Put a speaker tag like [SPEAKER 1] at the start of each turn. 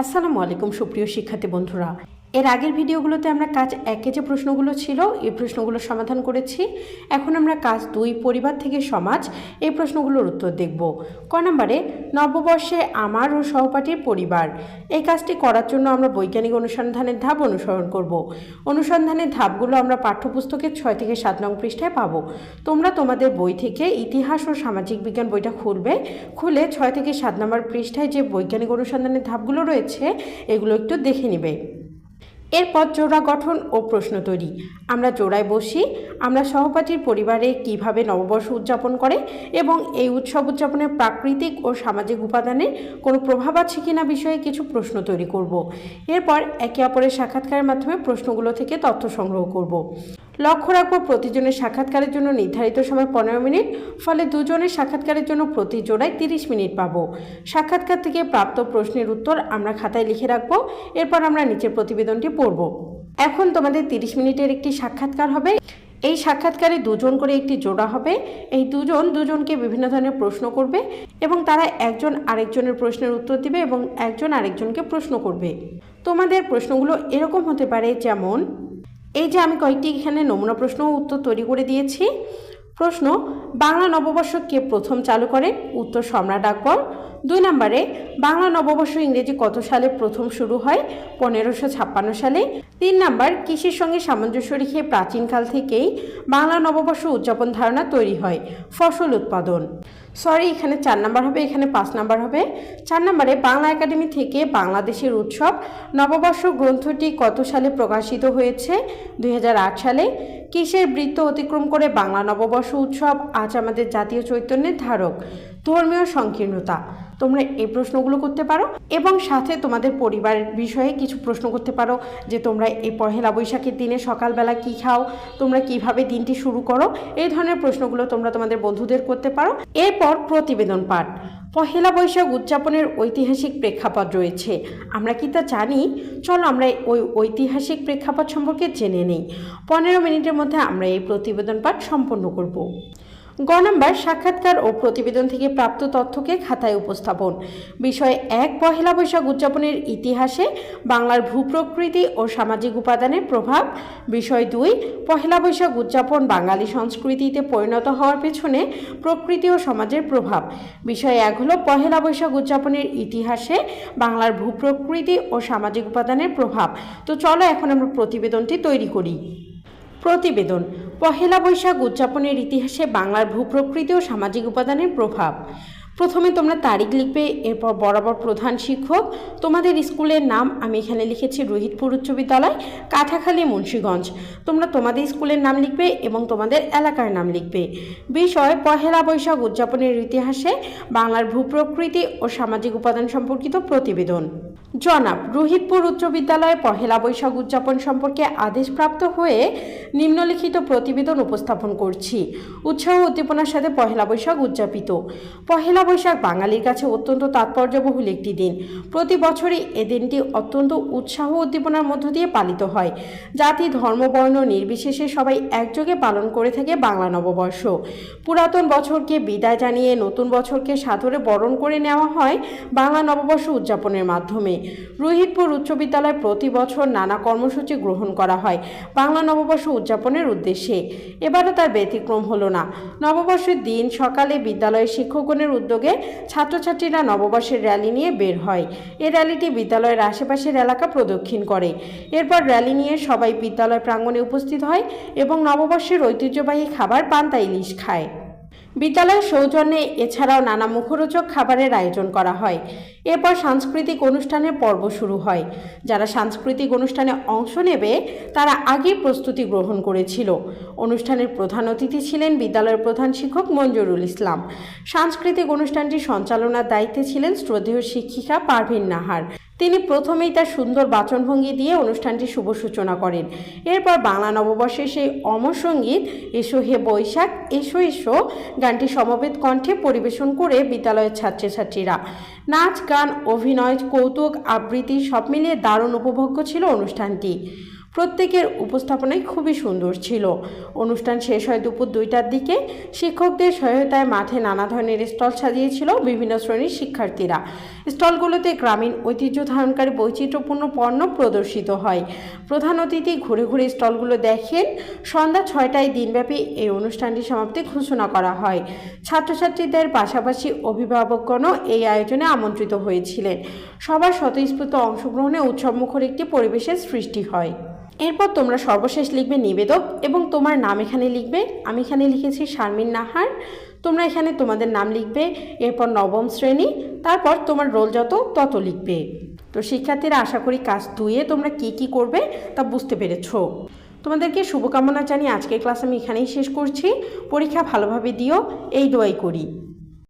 [SPEAKER 1] আসসালামু আলাইকুম সুপ্রিয় শিক্ষার্থী বন্ধুরা। এর আগের ভিডিওগুলোতে আমরা কাজ একে যে প্রশ্নগুলো ছিল, এই প্রশ্নগুলোর সমাধান করেছি। এখন আমরা কাজ দুই, পরিবার থেকে সমাজ, এই প্রশ্নগুলোর উত্তর দেখব। ক নম্বরে, নববর্ষে আমার ও সহপাঠীর পরিবার। এই কাজটি করার জন্য আমরা বৈজ্ঞানিক অনুসন্ধানের ধাপ অনুসরণ করব। অনুসন্ধানের ধাপগুলো আমরা পাঠ্যপুস্তকের ছয় থেকে সাত নং পৃষ্ঠায় পাবো। তোমরা তোমাদের বই থেকে ইতিহাস ও সামাজিক বিজ্ঞান বইটা খুলবে। খুলে ছয় থেকে সাত নম্বর পৃষ্ঠায় যে বৈজ্ঞানিক অনুসন্ধানের ধাপগুলো রয়েছে, এগুলো একটু দেখে নিবে। এরপর জোড়া গঠন ও প্রশ্ন তৈরি। আমরা জোড়ায় বসি, আমরা সহপাঠীর পরিবারে কীভাবে নববর্ষ উদযাপন করে এবং এই উৎসব উদযাপনের প্রাকৃতিক ও সামাজিক উপাদানের কোনো প্রভাব আছে কিনা বিষয়ে কিছু প্রশ্ন তৈরি করব। এরপর একে অপরের সাক্ষাৎকারের মাধ্যমে প্রশ্নগুলো থেকে তথ্য সংগ্রহ করব। লক্ষ্য রাখব, প্রতিজনের সাক্ষাৎকারের জন্য নির্ধারিত সময় পনেরো মিনিট, ফলে দুজনের সাক্ষাৎকারের জন্য প্রতি জোড়ায় তিরিশ মিনিট পাব। সাক্ষাৎকার থেকে প্রাপ্ত প্রশ্নের উত্তর আমরা খাতায় লিখে রাখব, এরপর আমরা নিচের প্রতিবেদনটি পড়ব। এখন তোমাদের তিরিশ মিনিটের একটি সাক্ষাৎকার হবে। এই সাক্ষাৎকারে দুজন করে একটি জোড়া হবে। এই দুজন দুজনকে বিভিন্ন ধরনের প্রশ্ন করবে এবং তারা একজন আরেকজনের প্রশ্নের উত্তর দিবে এবং একজন আরেকজনকে প্রশ্ন করবে। তোমাদের প্রশ্নগুলো এরকম হতে পারে যেমন এই যে আমি কয়েকটি এখানে নমুনা প্রশ্ন উত্তর তৈরি করে দিয়েছি। প্রশ্ন, বাংলা নববর্ষ কে প্রথম চালু করে? উত্তর সম্রাট আকবর। দুই নম্বরে, বাংলা নববর্ষ ইংরেজি কত সালে প্রথম শুরু হয়? পনেরোশো ছাপ্পান্ন সালে। তিন নাম্বার কৃষির সঙ্গে সামঞ্জস্য রেখে প্রাচীনকাল থেকেই বাংলা নববর্ষ উদযাপন ধারণা তৈরি হয়? ফসল উৎপাদন। সরি, এখানে চার নাম্বার হবে, এখানে পাঁচ নাম্বার হবে। চার নাম্বারে, বাংলা একাডেমি থেকে বাংলাদেশের উৎসব নববর্ষ গ্রন্থটি কত সালে প্রকাশিত হয়েছে? দুই হাজার আট সালে। কিসের বৃত্ত অতিক্রম করে বাংলা নববর্ষ উৎসব? আজ আমাদের জাতীয় চৈতন্যের ধারক। ধর্মীয় সংকীর্ণতা। তোমরা এই প্রশ্নগুলো করতে পারো এবং সাথে তোমাদের পরিবারের বিষয়ে কিছু প্রশ্ন করতে পারো যে তোমরা এই পহেলা বৈশাখের দিনে সকালবেলা কি খাও, তোমরা কীভাবে দিনটি শুরু করো, এই ধরনের প্রশ্নগুলো তোমরা তোমাদের বন্ধুদের করতে পারো। এরপর প্রতিবেদন পাঠ। পহেলা বৈশাখ উদযাপনের ঐতিহাসিক প্রেক্ষাপট রয়েছে। আমরা কি তা জানি? চলো আমরা ওই ঐতিহাসিক প্রেক্ষাপট সম্পর্কে জেনে নেই। পনেরো মিনিটের মধ্যে আমরা এই প্রতিবেদন পাঠ সম্পন্ন করব। গ নম্বর, সাক্ষাৎকার ও প্রতিবেদন থেকে প্রাপ্ত তথ্যকে খাতায় উপস্থাপন। বিষয় এক, পহেলা বৈশাখ উদযাপনের ইতিহাসে বাংলার ভূপ্রকৃতি ও সামাজিক উপাদানের প্রভাব। বিষয় দুই, পহেলা বৈশাখ উদযাপন বাঙালি সংস্কৃতিতে পরিণত হওয়ার পেছনে প্রকৃতি ও সমাজের প্রভাব। বিষয় এক হলো, পহেলা বৈশাখ উদযাপনের ইতিহাসে বাংলার ভূপ্রকৃতি ও সামাজিক উপাদানের প্রভাব। তো চলো এখন আমরা প্রতিবেদনটি তৈরি করি। প্রতিবেদন। পহেলা বৈশাখ উদযাপনের ইতিহাসে বাংলার ভূপ্রকৃতি ও সামাজিক উপাদানের প্রভাব। প্রথমে তোমরা তারিখ লিখবে, এরপর বরাবর প্রধান শিক্ষক। তোমাদের স্কুলের নাম আমি এখানে লিখেছি রোহিতপুর উচ্চ বিদ্যালয়, কাঁঠাখালী, মুন্সীগঞ্জ। তোমরা তোমাদের স্কুলের নাম লিখবে এবং তোমাদের এলাকার নাম লিখবে। বিষয়, পহেলা বৈশাখ উদযাপনের ইতিহাসে বাংলার ভূপ্রকৃতি ও সামাজিক উপাদান সম্পর্কিত প্রতিবেদন। জনাব, রোহিতপুর উচ্চ বিদ্যালয়ে পহেলা বৈশাখ উদযাপন সম্পর্কে আদেশপ্রাপ্ত হয়ে নিম্নলিখিত প্রতিবেদন উপস্থাপন করছি। উৎসাহ উদ্দীপনার সাথে পহেলা বৈশাখ উদযাপিত। পহেলা বৈশাখ বাঙালির কাছে অত্যন্ত তাৎপর্যবহুল একটি দিন। প্রতি বছরই এ দিনটি অত্যন্ত উৎসাহ উদ্দীপনার মধ্য দিয়ে পালিত হয়। জাতি, ধর্ম, বর্ণ নির্বিশেষে সবাই একযোগে পালন করে থাকে বাংলা নববর্ষ। পুরাতন বছরকে বিদায় জানিয়ে নতুন বছরকে সাদরে বরণ করে নেওয়া হয় বাংলা নববর্ষ উদযাপনের মাধ্যমে। রোহিতপুর উচ্চ বিদ্যালয় প্রতি বছর নানা কর্মসূচি গ্রহণ করা হয় বাংলা নববর্ষ উদযাপনের উদ্দেশ্যে। এবারও তার ব্যতিক্রম হলো না। নববর্ষের দিন সকালে বিদ্যালয়ের শিক্ষকগণের উদ্যোগে ছাত্রছাত্রীরা নববর্ষের র্যালি নিয়ে বের হয়। এ র্যালিটি বিদ্যালয়ের আশেপাশের এলাকা প্রদক্ষিণ করে। এরপর র্যালি নিয়ে সবাই বিদ্যালয় প্রাঙ্গণে উপস্থিত হয় এবং নববর্ষের ঐতিহ্যবাহী খাবার পান্তা ইলিশ খায়। বিদ্যালয়ের সৌজন্যে এছাড়াও নানা মুখরোচক খাবারের আয়োজন করা হয়। এরপর সাংস্কৃতিক অনুষ্ঠানের পর্ব শুরু হয়। যারা সাংস্কৃতিক অনুষ্ঠানে অংশ নেবে, তারা আগেই প্রস্তুতি গ্রহণ করেছিল। অনুষ্ঠানের প্রধান অতিথি ছিলেন বিদ্যালয়ের প্রধান শিক্ষক মঞ্জুরুল ইসলাম। সাংস্কৃতিক অনুষ্ঠানটি সঞ্চালনার দায়িত্বে ছিলেন শ্রদ্ধেয় শিক্ষিকা পারভিন নাহার। তিনি প্রথমেই তার সুন্দর বাচনভঙ্গি দিয়ে অনুষ্ঠানটি শুভ সূচনা করেন। এরপর বাংলা নববর্ষের সেই অমর সংগীত, এসো হে বৈশাখ, এসো এসো, গানটি সমবেত কণ্ঠে পরিবেশন করে বিদ্যালয়ের ছাত্রছাত্রীরা। নাচ, গান, অভিনয়, কৌতুক, আবৃত্তি সব মিলিয়ে দারুণ উপভোগ্য ছিল অনুষ্ঠানটি। প্রত্যেকের উপস্থাপনায় খুবই সুন্দর ছিল। অনুষ্ঠান শেষ হয় দুপুর দুইটার দিকে। শিক্ষকদের সহায়তায় মাঠে নানা ধরনের স্টল সাজিয়েছিল বিভিন্ন শ্রেণির শিক্ষার্থীরা। স্টলগুলোতে গ্রামীণ ঐতিহ্য ধারণকারী বৈচিত্র্যপূর্ণ পণ্য প্রদর্শিত হয়। প্রধান অতিথি ঘুরে ঘুরে স্টলগুলো দেখেন। সন্ধ্যা ছয়টায় দিনব্যাপী এই অনুষ্ঠানটি সমাপ্তি ঘোষণা করা হয়। ছাত্রছাত্রীদের পাশাপাশি অভিভাবকগণও এই আয়োজনে আমন্ত্রিত হয়েছিলেন। সবার স্বতঃস্ফূর্ত অংশগ্রহণে উৎসবমুখর একটি পরিবেশের সৃষ্টি হয়। এরপর তোমরা সর্বশেষ লিখবে নিবেদক এবং তোমার নাম এখানে লিখবে। আমি এখানে লিখেছি শারমিন নাহার। তোমরা এখানে তোমাদের নাম লিখবে, এরপর নবম শ্রেণি, তারপর তোমার রোল যত, তত লিখবে। তো শিক্ষার্থীরা, আশা করি কাজ দুয়ে তোমরা কি কি করবে তা বুঝতে পেরেছ। তোমাদেরকে শুভকামনা জানিয়ে আজকের ক্লাস আমি এখানেই শেষ করছি। পরীক্ষা ভালোভাবে দিও, এই দোয়াই করি।